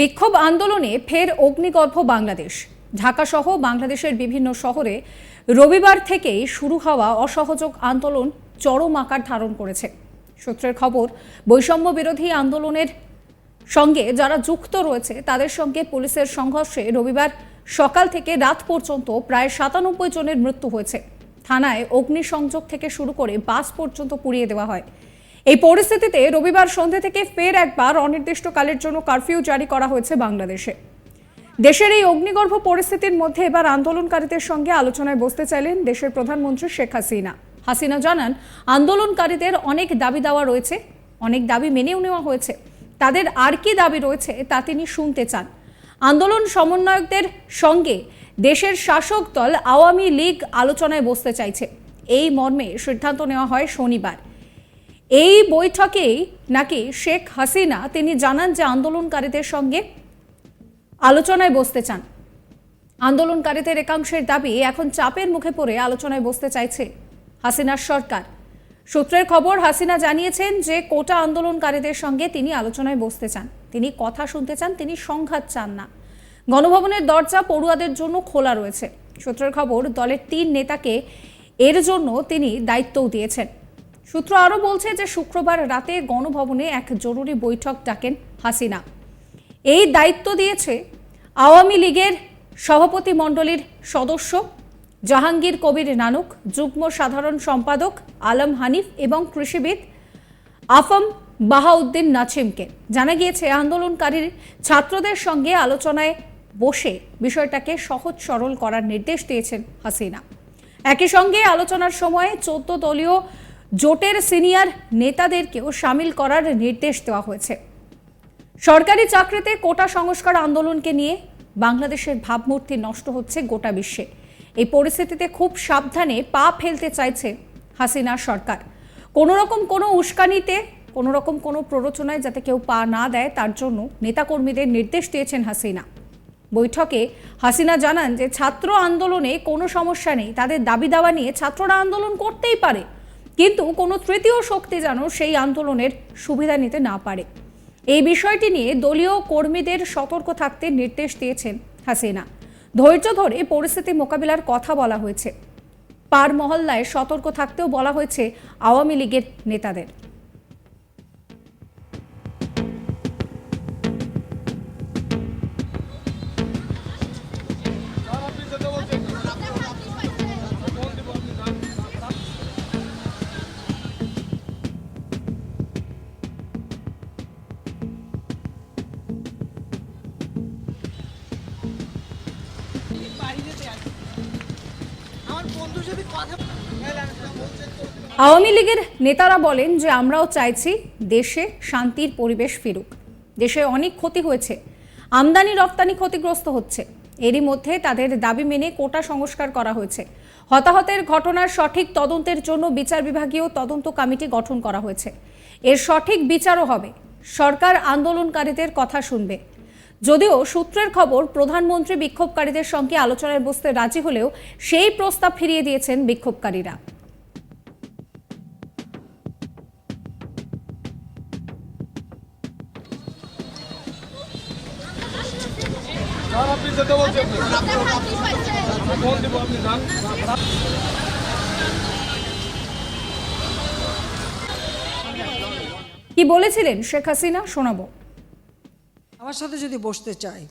বিক্ষোভ আন্দোলনে ফের অগ্নিগর্ভ বাংলাদেশ। ঢাকা সহ বাংলাদেশের বিভিন্ন শহরে রবিবার থেকেই শুরু হওয়া অসহযোগ আন্দোলন চরম আকার ধারণ করেছে। সূত্রের খবর, বৈষম্য বিরোধী আন্দোলনের সঙ্গে যারা যুক্ত রয়েছে, তাদের সঙ্গে পুলিশের সংঘর্ষে রবিবার সকাল থেকে রাত পর্যন্ত প্রায় সাতানব্বই জনের মৃত্যু হয়েছে। থানায় অগ্নিসংযোগ থেকে শুরু করে বাস পর্যন্ত পুড়িয়ে দেওয়া হয়। এই পরিস্থিতিতে রবিবার সন্ধ্যে থেকে ফের একবার অনির্দিষ্টকালের জন্য কারফিউ জারি করা হয়েছে বাংলাদেশে। দেশের এই অগ্নিগর্ভ পরিস্থিতির মধ্যে এবার আন্দোলনকারীদের সঙ্গে আলোচনায় বসতে চাইলেন দেশের প্রধানমন্ত্রী শেখ হাসিনা। হাসিনা জানান, আন্দোলনকারীদের অনেক দাবি দেওয়া রয়েছে, অনেক দাবি মেনেও নেওয়া হয়েছে। তাদের আর কি দাবি রয়েছে তা তিনি শুনতে চান। আন্দোলন সমন্বয়কদের সঙ্গে দেশের শাসক দল আওয়ামী লীগ আলোচনায় বসতে চাইছে। এই মর্মে সিদ্ধান্ত নেওয়া হয় শনিবার। এই বৈঠকেই নাকি শেখ হাসিনা তিনি জানান যে আন্দোলনকারীদের সঙ্গে আলোচনায় বসতে চান। আন্দোলনকারীদের একাংশের দাবি এখন চাপের মুখে পড়ে আলোচনায় বসতে চাইছে হাসিনার সরকার। সূত্রের খবর, হাসিনা জানিয়েছেন যে কোটা আন্দোলনকারীদের সঙ্গে তিনি আলোচনায় বসতে চান। তিনি কথা শুনতে চান, তিনি সংঘাত চান না। গণভবনের দরজা পড়ুয়াদের জন্য খোলা রয়েছে। সূত্রের খবর, দলের তিন নেতাকে এর জন্য তিনি দায়িত্বও দিয়েছেন। সূত্র আরও বলছে যে শুক্রবার রাতে গণভবনে এক জরুরি বৈঠক ডাকেন হাসিনা। এই দায়িত্ব দিয়েছে আওয়ামী লীগের সভাপতি মণ্ডলীর সদস্য জাহাঙ্গীর কবির নানক, যুগ্ম সাধারণ সম্পাদক আলম হানিফ এবং কৃষিবিদ আফম বাহাউদ্দিন নাছিমকে। জানা গিয়েছে আন্দোলনকারীর ছাত্রদের সঙ্গে আলোচনায় বসে বিষয়টাকে সহজ সরল করার নির্দেশ দিয়েছেন হাসিনা। একই সঙ্গে আলোচনার সময় চোদ্দ দলীয় জোটের সিনিয়র নেতাদেরকেও সামিল করার নির্দেশ দেওয়া হয়েছে। সরকারি চাকরিতে কোটা সংস্কার আন্দোলনকে নিয়ে বাংলাদেশের ভাবমূর্তি নষ্ট হচ্ছে গোটা বিশ্বে। এই পরিস্থিতিতে খুব সাবধানে পা ফেলতে চাইছে হাসিনা সরকার। কোনো রকম কোনো উস্কানিতে কোনো রকম কোনো প্ররোচনায় যাতে কেউ পা না দেয়, তার জন্য নেতাকর্মীদের নির্দেশ দিয়েছেন হাসিনা। বৈঠকে হাসিনা জানান যে, ছাত্র আন্দোলনে কোনো সমস্যা নেই। তাদের দাবি দাওয়া নিয়ে ছাত্ররা আন্দোলন করতেই পারে। কিন্তু কোনো তৃতীয় শক্তি যেন সেই আন্দোলনের সুবিধা নিতে না পারে। এই বিষয়টি নিয়ে দলীয় কর্মীদের সতর্ক থাকতে নির্দেশ দিয়েছেন হাসিনা। ধৈর্য ধরে পরিস্থিতি মোকাবিলার কথা বলা হয়েছে। পার মহল্লায় সতর্ক থাকতেও বলা হয়েছে আওয়ামী লীগের নেতাদের। আওয়ামী লীগের নেতারা বলেন যে আমরাও চাইছি দেশে শান্তির পরিবেশ ফিরুক। দেশে অনেক ক্ষতি হয়েছে। আমদানি, রপ্তানি ক্ষতিগ্রস্ত হচ্ছে। এরই মধ্যে তাদের দাবি মেনে কোটা সংস্কার করা হয়েছে। হতাহতের ঘটনার সঠিক তদন্তের জন্য বিচার বিভাগীয় তদন্ত কমিটি গঠন করা হয়েছে। এর সঠিক বিচারও হবে। সরকার আন্দোলনকারীদের কথা শুনবে। যদিও সূত্রের খবর, প্রধানমন্ত্রী বিক্ষোভকারীদের সঙ্গে আলোচনায় বসতে রাজি হলেও সেই প্রস্তাব ফিরিয়ে দিয়েছেন বিক্ষোভকারীরা। কি বলেছিলেন শেখ হাসিনা? শোনাবো। আমার সাথে যদি বসতে চায়,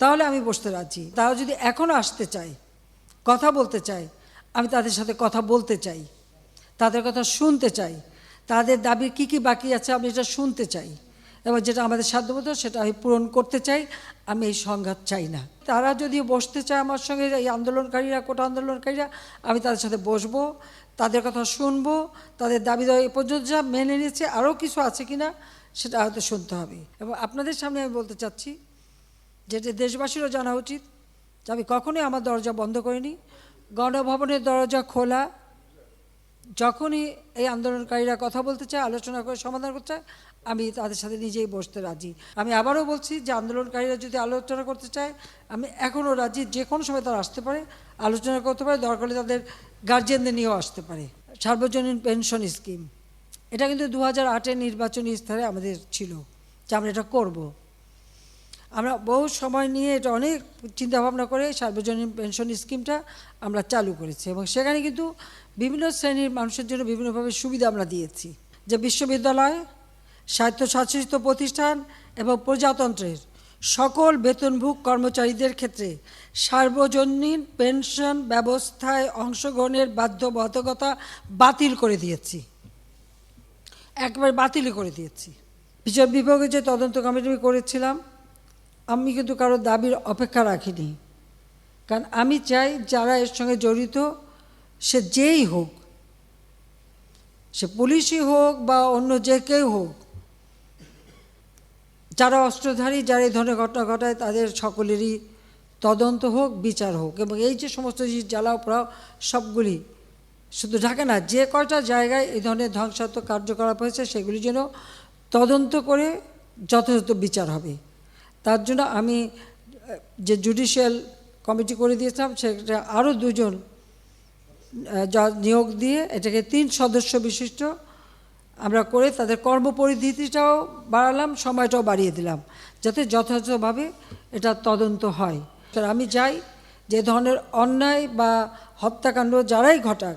তাহলে আমি বসতে রাজি। তারা যদি এখনও আসতে চায়, কথা বলতে চায়, আমি তাদের সাথে কথা বলতে চাই, তাদের কথা শুনতে চাই, তাদের দাবি কি কি বাকি আছে আমি এটা শুনতে চাই, এবং যেটা আমাদের সাধ্যমতো সেটা আমি পূরণ করতে চাই, আমি এই সংঘাত চাই না। তারা যদি বসতে চায় আমার সঙ্গে, এই আন্দোলনকারীরা, কোটা আন্দোলনকারীরা, আমি তাদের সাথে বসবো, তাদের কথা শুনব, তাদের দাবি দাওয়া এ পর্যন্ত যা মেনে নিয়েছে, আরও কিছু আছে কি না সেটা হয়তো শুনতে হবে। এবং আপনাদের সামনে আমি বলতে চাচ্ছি যেটা দেশবাসীরও জানা উচিত যে, আমি কখনোই আমার দরজা বন্ধ করিনি। গণভবনের দরজা খোলা। যখনই এই আন্দোলনকারীরা কথা বলতে চায়, আলোচনা করে, সমাধান করতে চায়, আমি তাদের সাথে নিজেই বসতে রাজি। আমি আবারও বলছি যে, আন্দোলনকারীরা যদি আলোচনা করতে চায়, আমি এখনও রাজি যে কোনো সময় তারা আসতে পারে। আলোচনা করতে পারে, দরকার হলে তাদের গার্জিয়ানদের নিয়েও আসতে পারে। সার্বজনীন পেনশন স্কিম এটা কিন্তু দু হাজার আটের নির্বাচনী স্তরে আমাদের ছিল, যে আমরা এটা করব। আমরা বহু সময় নিয়ে এটা অনেক চিন্তাভাবনা করে সার্বজনীন পেনশন স্কিমটা আমরা চালু করেছি এবং সেখানে কিন্তু বিভিন্ন শ্রেণির মানুষের জন্য বিভিন্নভাবে সুবিধা আমরা দিয়েছি, যে বিশ্ববিদ্যালয়, স্বায়ত্তশাসিত প্রতিষ্ঠান এবং প্রজাতন্ত্রের সকল বেতনভোগ কর্মচারীদের ক্ষেত্রে সার্বজনীন পেনশন ব্যবস্থায় অংশগ্রহণের বাধ্যবাধকতা বাতিল করে দিয়েছি। একবার বাতিলই করে দিয়েছি। বিচার বিভাগে যে তদন্ত কমিটি করেছিলাম, আমি কিন্তু কারও দাবির অপেক্ষা রাখিনি। কারণ আমি চাই যারা এর সঙ্গে জড়িত, সে যেই হোক, সে পুলিশই হোক বা অন্য যে কেউ হোক, যারা অস্ত্রধারী, যারা এই ধরনের ঘটনা ঘটায়, তাদের সকলেরই তদন্ত হোক, বিচার হোক এবং এই যে সমস্ত জিনিস, জ্বালাও প্রাও সবগুলি শুধু ঢাকা না, যে কয়টা জায়গায় এই ধরনের ধ্বংসাত্মক কার্যকলাপ হয়েছে সেগুলি যেন তদন্ত করে যথাযথ বিচার হবে। তার জন্য আমি যে জুডিশিয়াল কমিটি করে দিয়েছিলাম, সেটা আরও দুজন নিয়োগ দিয়ে এটাকে তিন সদস্য বিশিষ্ট আমরা করে তাদের কর্মপরিধিটাও বাড়ালাম, সময়টাও বাড়িয়ে দিলাম, যাতে যথাযথভাবে এটা তদন্ত হয়। আমি চাই যে ধরনের অন্যায় বা হত্যাকাণ্ড যারাই ঘটাক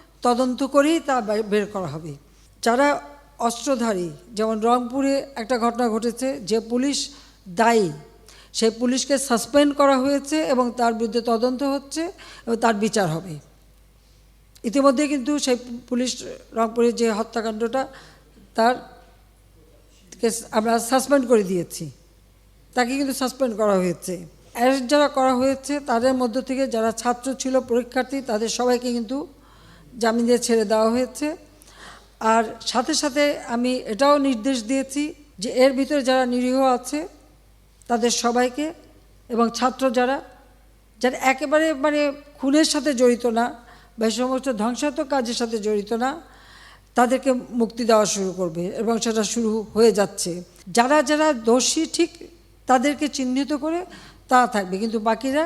তদন্ত করেই তা বের করা হবে। যারা অস্ত্রধারী, যেমন রংপুরে একটা ঘটনা ঘটেছে, যে পুলিশ দায়ী সেই পুলিশকে সাসপেন্ড করা হয়েছে এবং তার বিরুদ্ধে তদন্ত হচ্ছে এবং তার বিচার হবে। ইতিমধ্যে কিন্তু সেই পুলিশ রংপুরের যে হত্যাকাণ্ডটা, তার কে আমরা সাসপেন্ড করে দিয়েছি। তাকে কিন্তু সাসপেন্ড করা হয়েছে। অ্যারেস্ট যারা করা হয়েছে, তাদের মধ্য থেকে যারা ছাত্র ছিল, পরীক্ষার্থী, তাদের সবাইকে কিন্তু জামিন দিয়ে ছেড়ে দেওয়া হয়েছে। আর সাথে সাথে আমি এটাও নির্দেশ দিয়েছি যে এর ভিতরে যারা নিরীহ আছে, তাদের সবাইকে এবং ছাত্র যারা যারা একেবারে মানে খুনের সাথে জড়িত না, বা সমস্ত ধ্বংসাত্মক কাজের সাথে জড়িত না, তাদেরকে মুক্তি দেওয়া শুরু করবে এবং সেটা শুরু হয়ে যাচ্ছে। যারা যারা দোষী ঠিক তাদেরকে চিহ্নিত করে তারা থাকবে, কিন্তু বাকিরা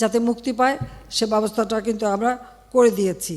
যাতে মুক্তি পায় সে ব্যবস্থাটা কিন্তু আমরা করে দিয়েছি।